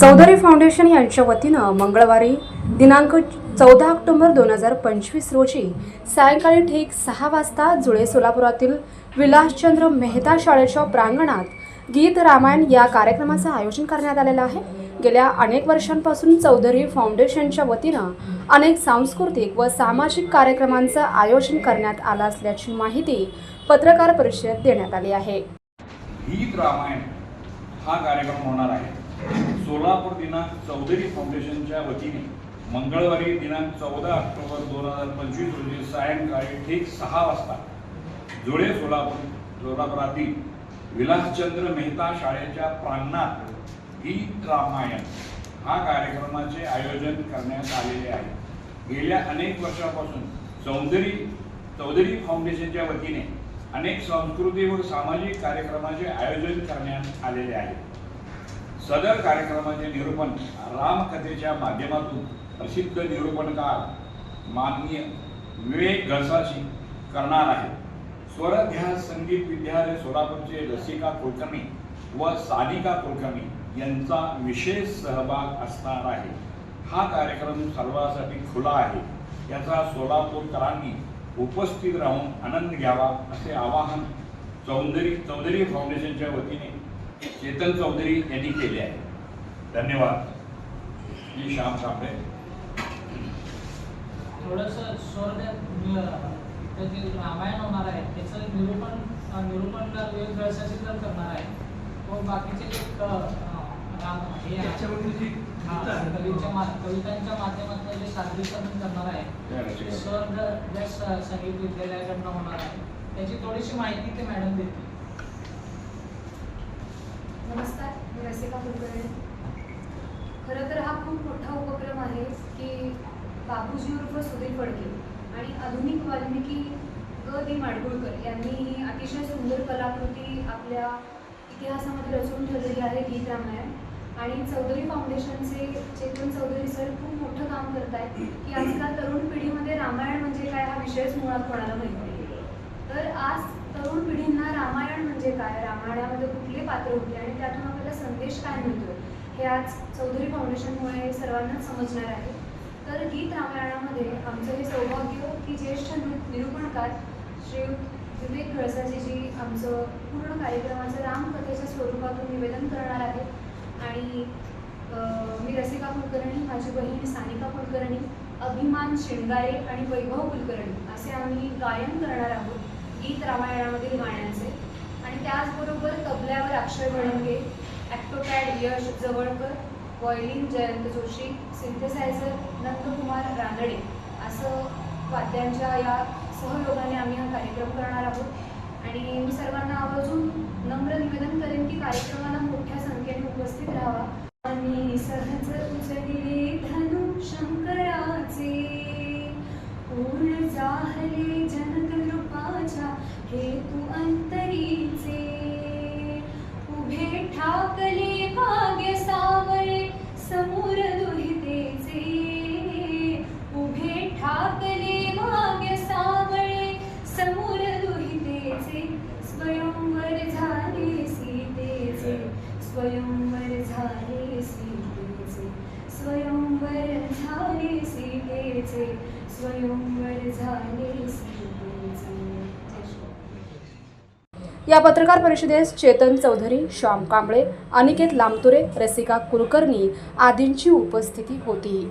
Chaudhari foundation यांच्या वतीनं मंगळवारी दिनांक चौदा ऑक्टोबर दोन हजार पंचवीस रोजी सायंकाळी ठीक सहा वाजता जुळे सोलापुरातील विलासचंद्र मेहता शाळेच्या प्रांगणात गीत रामायण या कार्यक्रमाचं आयोजन करण्यात आलेलं आहे. गेल्या अनेक वर्षांपासून चौधरी फाउंडेशनच्या वतीनं अनेक सांस्कृतिक व सामाजिक कार्यक्रमांचं आयोजन करण्यात आलं असल्याची माहिती पत्रकार परिषदेत देण्यात आली आहे. गीत रामायण हा कार्यक्रम होणार आहे. सोलापूर दिनांक चौधरी फाउंडेशनच्या वतीने मंगळवारी दिनांक चौदा ऑक्टोबर दोन हजार पंचवीस रोजी सायंकाळी ठीक सहा वाजता जुळे सोलापूर सोलापुरातील विलासचंद्र मेहता शाळेच्या प्रांगणात ही रामायण हा कार्यक्रमाचे आयोजन करण्यात आलेले आहे. गेल्या अनेक वर्षापासून चौधरी चौधरी फाउंडेशनच्या वतीने अनेक सांस्कृतिक व सामाजिक कार्यक्रमाचे आयोजन करण्यात आलेले आहे. सदर कार्यक्रमाचे निरूपण रामकथेच्या माध्यमातून प्रसिद्ध निरूपणकार माननीय विवेक घसाशी करणार आहे स्वरध्यास संगीत विद्यालय सोलापूरचे रसिका कुलकर्णी व सानिका कुलकर्णी यांचा विशेष सहभाग असणार आहे. हा कार्यक्रम सर्वांसाठी खुला आहे. याचा सोलापूरकरांनी उपस्थित राहून आनंद घ्यावा असे आवाहन चौधरी चौधरी फाउंडेशनच्या वतीने चेतन चौधरी यांनी केले आहे. धन्यवाद. मी श्याम कांबळे. थोडंसं स्वर्ग त्याचे रामायण होणार आहे त्याचं निरूपण निरूपण करणार आहे. बाकीचे जे कवितांच्या माध्यमातून जे सादरीकरण करणार आहे ते स्वर्ग ज्या स- संगीत विद्यालयाकडनं होणार आहे त्याची थोडीशी माहिती ते मॅडम देतील. नमस्कार मी रसिका कुलकर्णी. खरं तर हा खूप मोठा उपक्रम आहे की बापूजी उर्फ सुधीर फडके आणि आधुनिक वाल्मिकी ग दी माडगुळकर यांनी ही अतिशय सुंदर कलाकृती आपल्या इतिहासामध्ये रचून ठेवलेली आहे गीत रामायण. आणि चौधरी फाउंडेशनचे चेतन चौधरी सर खूप मोठं काम करत आहेत की आजकाल तरुण पिढीमध्ये रामायण म्हणजे काय हा विषयच मुळात कोणाला माहिती नाही. तर आज तरुण पिढींना रामायण म्हणजे काय? रामायणामध्ये कुठले पात्र होते आणि त्यातून आपल्याला संदेश काय मिळतो हे आज चौधरी फाउंडेशनमुळे सर्वांनाच समजणार आहे. तर गीत रामायणामध्ये आमचं हे सौभाग्य की ज्येष्ठ निरूपणकार श्री विवेक जी आमचं पूर्ण कार्यक्रमाचं रामकथेच्या स्वरूपातून निवेदन करणार आहे. आणि मी रसिका कुलकर्णी माझी बहीण सानिका कुलकर्णी अभिमान शेंगारे आणि वैभव कुलकर्णी असे आम्ही गायन करणार आहोत गीत रामायणामधील गाण्यांचे. आणि त्याचबरोबर तबल्यावर Akshay Badange octopad Yash Jawalkar violin Jayant Joshi synthesizer Nandkumar Ranade असं वाद्यांच्या या सहयोगाने आम्ही हा कार्यक्रम करणार आहोत. आणि मी सर्वांना आवर्जून नम्र निवेदन करेन की कार्यक्रमाला मोठ्या संख्येने उपस्थित राहावा. आणि सहज उचलिले सीतेचे स्वयंवर झाले या पत्रकार परिषदेस चेतन चौधरी श्याम कांबळे अनिकेत लामतुरे रसिका कुलकर्णी आदींची उपस्थिती होती.